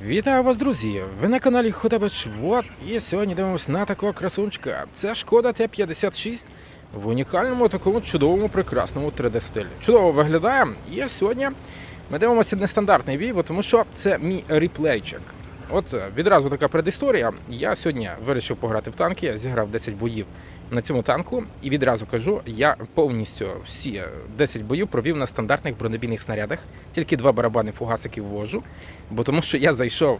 Вітаю вас, друзі! Ви на каналі Хотабач Вот, і сьогодні дивимося на такого красунчика. Це шкода Т-56 в унікальному такому чудовому прекрасному 3D-стилі. Чудово виглядає. І сьогодні ми дивимося нестандартний бій, тому що це мій реплейчик. От е, відразу така предісторія. Я сьогодні вирішив пограти в танки, зіграв 10 боїв на цьому танку, і відразу кажу, я повністю всі е, 10 боїв провів на стандартних бронебійних снарядах, тільки два барабани фугасики ввожу, бо тому що я зайшов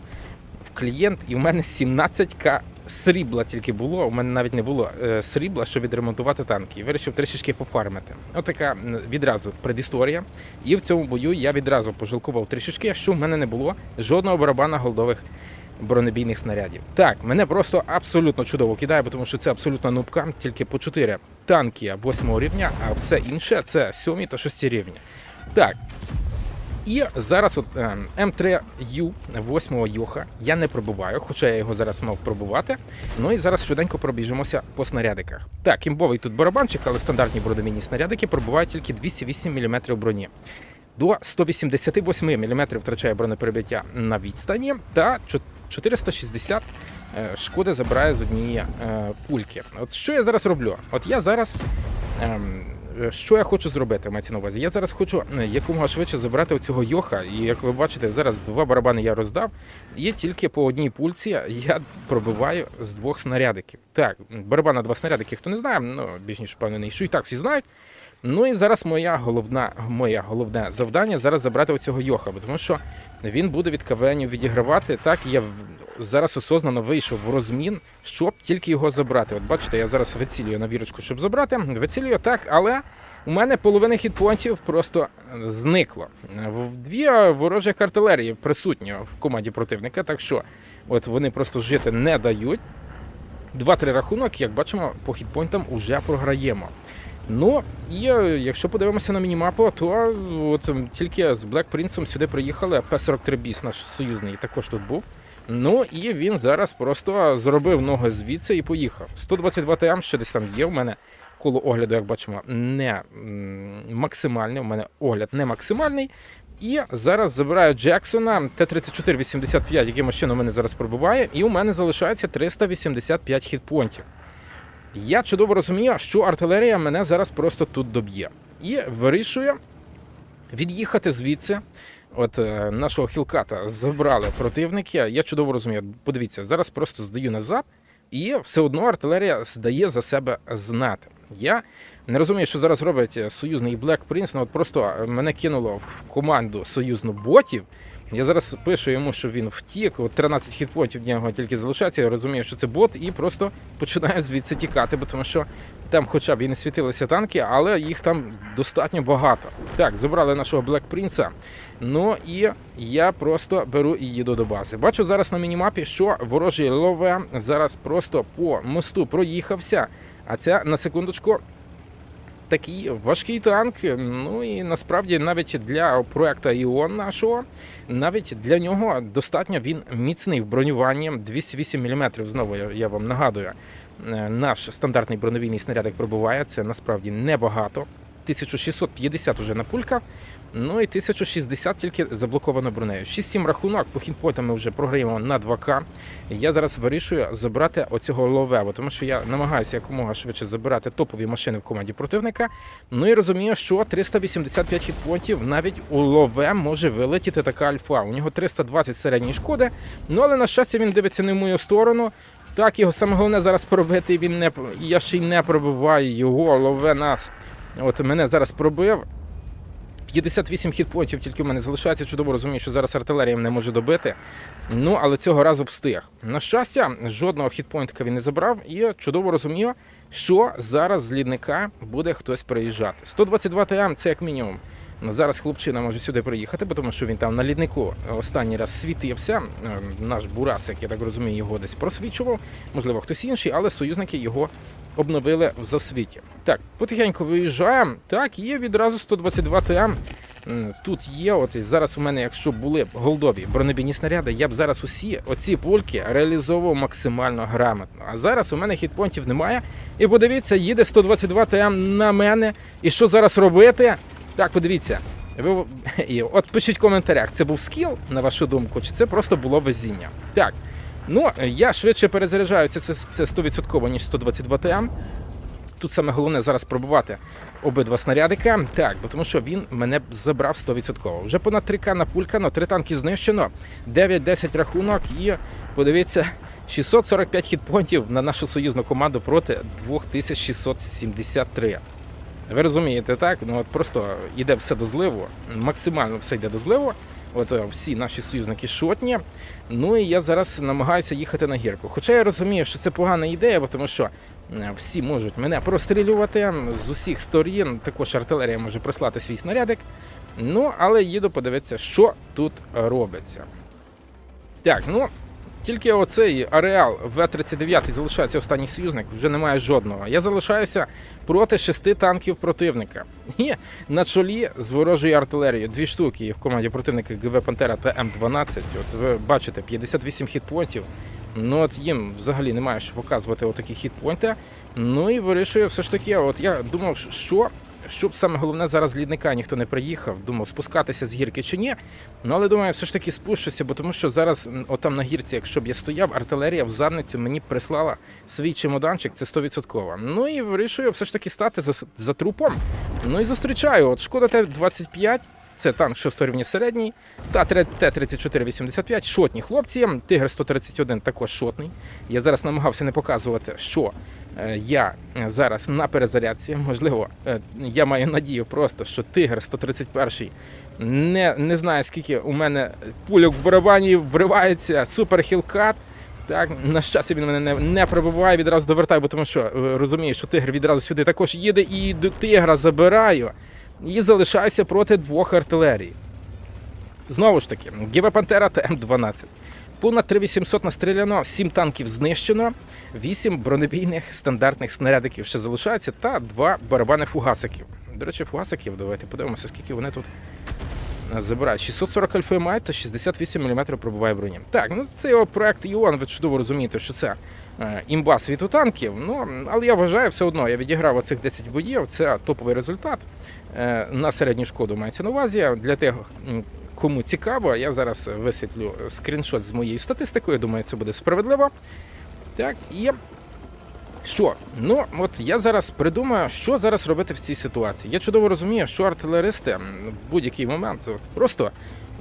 в клієнт, і в мене 17к срібла тільки було. У мене навіть не було е, срібла, щоб відремонтувати танки. І вирішив трішечки пофармити. Отака відразу предісторія. І в цьому бою я відразу пожалкував трішечки, що в мене не було жодного барабана голдових бронебійних снарядів. Так, мене просто абсолютно чудово кидає, тому що це абсолютно нубка, тільки по 4 танки 8 рівня, а все інше це 7 та 6 рівня. Так. І зараз от ем, М3Ю 8 Йоха я не пробуваю, хоча я його зараз мав пробувати. Ну і зараз швиденько пробіжимося по снарядиках. Так, імбовий тут барабанчик, але стандартні бронемійні снарядики пробувають тільки 208 мм броні. До 188 мм втрачає бронеперебиття на відстані та чо- 460 е, шкоди забирає з однієї е, пульки. От що я зараз роблю? От я зараз. ем, Що я хочу зробити, мається на увазі? Я зараз хочу е, якомога швидше забрати оцього йоха. І як ви бачите, зараз два барабани я роздав. Є тільки по одній пульці я пробиваю з двох снарядиків. Так, барабан на два снарядики, хто не знає, ну більш ніж впевнений, що і так всі знають. Ну і зараз моя головна, моє головне завдання зараз забрати оцього йоха, тому що він буде від КВНів відігравати. Так, я зараз осознано вийшов в розмін, щоб тільки його забрати. От бачите, я зараз вицілюю на вірочку, щоб забрати. Вицілюю так, але у мене половина хітпонтів просто зникло. Дві ворожі артилерії присутні в команді противника, так що от вони просто жити не дають. Два-три рахунок, як бачимо, по хітпойнтам уже програємо. Ну і е, якщо подивимося на мінімапу, то е, от тільки з Black Prince сюди приїхали. П-43 біс, наш союзний, також тут був. Ну і він зараз просто зробив ноги звідси і поїхав. 122 ТМ, що десь там є. У мене коло огляду, як бачимо, не м, максимальний. У мене огляд не максимальний. І зараз забираю Джексона Т-34-85, якимось чином мене зараз пробиває, і у мене залишається 385 хітпонтів. Я чудово розумію, що артилерія мене зараз просто тут доб'є. І вирішує від'їхати звідси. От е, нашого хілката забрали противники. Я чудово розумію. Подивіться, зараз просто здаю назад, і все одно артилерія здає за себе знати. Я не розумію, що зараз робить е, союзний Black Prince. Ну от просто е, мене кинуло в команду союзну ботів. Я зараз пишу йому, що він втік. От 13 хітпонтів в нього тільки залишається. Я розумію, що це бот, і просто починаю звідси тікати, бо тому що там, хоча б і не світилися танки, але їх там достатньо багато. Так, забрали нашого Black Prince. Ну і я просто беру і їду до бази. Бачу зараз на мінімапі, що ворожий лове зараз просто по мосту проїхався. А це на секундочку такий важкий танк. Ну і насправді навіть для проекту Іон нашого, навіть для нього достатньо він міцний в бронюванні 208 мм. Знову я, вам нагадую, е, наш стандартний броневійний снарядик пробуває. Це насправді небагато. 1650 уже на пульках. Ну і 1060 тільки заблоковано бронею. 6-7 рахунок, по хінпойтам ми вже програємо на 2К. Я зараз вирішую забрати оцього лове, бо тому що я намагаюся якомога швидше забирати топові машини в команді противника. Ну і розумію, що 385 хітпонтів навіть у лове може вилетіти така альфа. У нього 320 середньої шкоди. Ну але на щастя він дивиться не в мою сторону. Так, його саме головне зараз пробити. Він не я ще й не пробиваю його, лове нас. От мене зараз пробив. 58 хітпонтів тільки в мене залишається. Чудово розумію, що зараз артилерія мене може добити. Ну, але цього разу встиг. На щастя, жодного хітпойнтика він не забрав, і чудово розумію, що зараз з лідника буде хтось приїжджати. 122 ТМ це як мінімум. Зараз хлопчина може сюди приїхати, тому що він там на ліднику останній раз світився. Е, Наш Бурасик, я так розумію, його десь просвічував. Можливо, хтось інший, але союзники його обновили в засвіті. Так, потихеньку виїжджаємо. Так, є відразу 122 ТМ. Тут є, от і зараз у мене, якщо були голдові бронебійні снаряди, я б зараз усі оці пульки реалізовував максимально грамотно. А зараз у мене хітпонтів немає. І подивіться, їде 122 ТМ на мене. І що зараз робити? Так, подивіться. Ви от пишіть в коментарях, це був скіл, на вашу думку, чи це просто було везіння. Так. Ну, я швидше перезаряджаюся, це, це 100% ніж 122 ТМ. Тут саме головне зараз пробувати обидва снарядика. Так, бо тому що він мене забрав 100%. Вже понад 3К напулькано, три танки знищено, 9-10 рахунок і подивіться, 645 хітпонтів на нашу союзну команду проти 2673. Ви розумієте, так? Ну от просто йде все до зливу, максимально все йде до зливу. От е, всі наші союзники шотні. Ну і я зараз намагаюся їхати на гірку. Хоча я розумію, що це погана ідея, бо тому що е, всі можуть мене прострілювати з усіх сторін. Також артилерія може прислати свій снарядик. Ну, але їду подивитися, що тут робиться. Так, ну. Тільки оцей ареал В-39 залишається останній союзник, вже немає жодного. Я залишаюся проти шести танків противника. І на чолі з ворожою артилерією дві штуки в команді противника ГВ Пантера та М12. От ви бачите, 58 хітпонтів. Ну от їм взагалі немає що показувати отакі хітпойнти. Ну і вирішую все ж таки, от я думав, що. Щоб саме головне зараз лідника ніхто не приїхав, думав спускатися з гірки чи ні. Ну але думаю, все ж таки спущуся, бо тому що зараз, отам на гірці, якщо б я стояв, артилерія в задницю мені прислала свій чемоданчик, це 100%. Ну і вирішую все ж таки стати за, за трупом. Ну і зустрічаю. От шкода Т-25. Це танк 6 рівня середній, та Т-34-85, шотні хлопці, Тигр 131 також шотний. Я зараз намагався не показувати, що е, я е, зараз на перезарядці. Можливо, е, я маю надію просто, що Тигр 131 не, не знаю, скільки у мене пульок в барабані вривається, супер хілкат. Так, на щастя, він мене не, не пробиває, відразу довертаю, бо тому що розумію, що тигр відразу сюди також їде і до тигра забираю. І залишаюся проти двох артилерій. Знову ж таки, ГВ Пантера та М12. Понад 3800 настріляно, 7 танків знищено, 8 бронебійних стандартних снарядиків ще залишається, та 2 барабани фугасиків. До речі, фугасиків, давайте подивимося, скільки вони тут е, забирають. 640 альфи мають та 68 мм пробуває броні. Так, ну це його проект Іон, ви чудово розумієте, що це е, імба світу танків. Ну, але я вважаю все одно, я відіграв оцих 10 боїв, це топовий результат. Е, на середню шкоду мається на увазі. Для тих, кому цікаво, я зараз висвітлю скріншот з моєю статистикою. Думаю, це буде справедливо. Так, і що? Ну, от я зараз придумаю, що зараз робити в цій ситуації. Я чудово розумію, що артилеристи в будь-який момент от просто.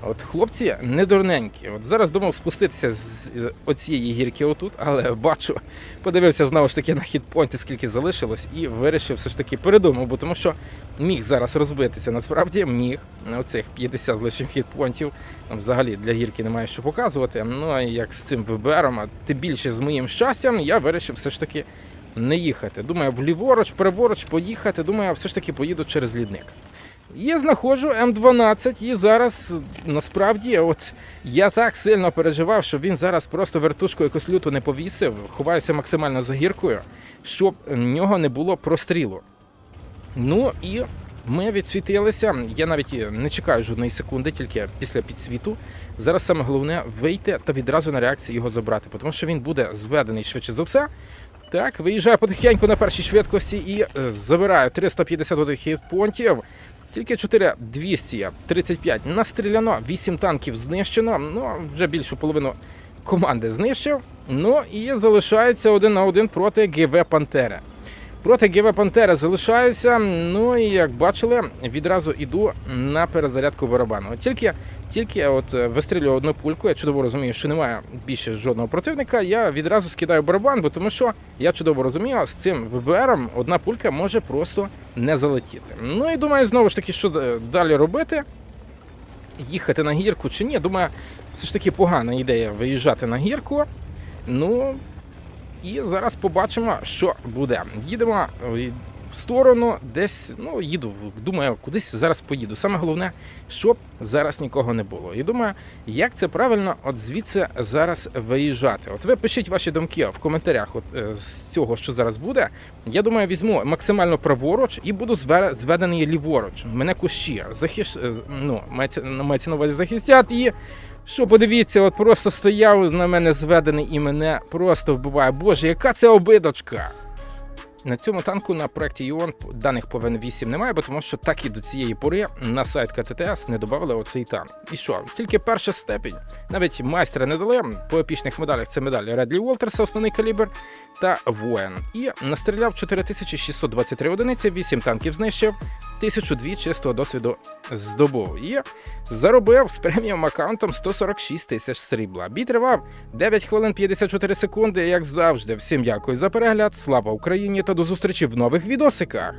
От хлопці не дурненькі. От зараз думав спуститися з е, оцієї гірки отут, але бачу, подивився знову ж таки на хітпойнти, скільки залишилось, і вирішив все ж таки передумав, бо тому що міг зараз розбитися. Насправді міг оцих 50 з лишнім хітпойнтів. Взагалі для гірки немає що показувати. Ну а як з цим ВБРом, а тим більше з моїм щастям, я вирішив все ж таки не їхати. Думаю, вліворуч, праворуч поїхати. Думаю, я все ж таки поїду через лідник. Я знаходжу М12, і зараз насправді, от я так сильно переживав, що він зараз просто вертушку якусь люту не повісив, ховаюся максимально за гіркою, щоб в нього не було прострілу. Ну і ми відсвітилися. Я навіть не чекаю жодної секунди, тільки після підсвіту. Зараз саме головне вийти та відразу на реакцію його забрати, тому що він буде зведений швидше за все. Так, виїжджаю потихеньку на першій швидкості і е, забираю 351 хітпонтів. Тільки 4 235 настріляно, 8 танків знищено. Ну, вже більшу половину команди знищив. Ну і залишається один на один проти ГВ Пантери. Проти ГВ Пантери залишаюся. Ну і як бачили, відразу іду на перезарядку барабану. Тільки, тільки от е, вистрілюю одну пульку, я чудово розумію, що немає більше жодного противника. Я відразу скидаю барабан, бо тому що я чудово розумію, з цим ВБРом одна пулька може просто не залетіти. Ну і думаю, знову ж таки, що е, далі робити. Їхати на гірку чи ні? Думаю, все ж таки погана ідея виїжджати на гірку. Ну і зараз побачимо, що буде. Їдемо е, в сторону, десь, ну, їду, думаю, кудись зараз поїду. Саме головне, щоб зараз нікого не було. І думаю, як це правильно от звідси зараз виїжджати. От ви пишіть ваші думки в коментарях от, е, з цього, що зараз буде. Я думаю, візьму максимально праворуч і буду зведений ліворуч. Мене кущі захищ... е, ну, мається, мається на увазі захистять і. Що подивіться, от просто стояв на мене зведений і мене просто вбиває. Боже, яка це обидочка! На цьому танку на проєкті ЮОН даних по ВН-8 немає, бо тому що так і до цієї пори на сайт КТТС не додавали оцей танк. І що? Тільки перша степінь. Навіть майстра не дали. По епічних медалях це медаль Редлі Уолтерса, основний калібр, та воєн. І настріляв 4623 одиниці, 8 танків знищив, 1002 чистого досвіду здобув. І заробив з преміум аккаунтом 146 тисяч срібла. Бій тривав 9 хвилин 54 секунди. Як завжди, всім дякую за перегляд. Слава Україні та до зустрічі в нових відосиках.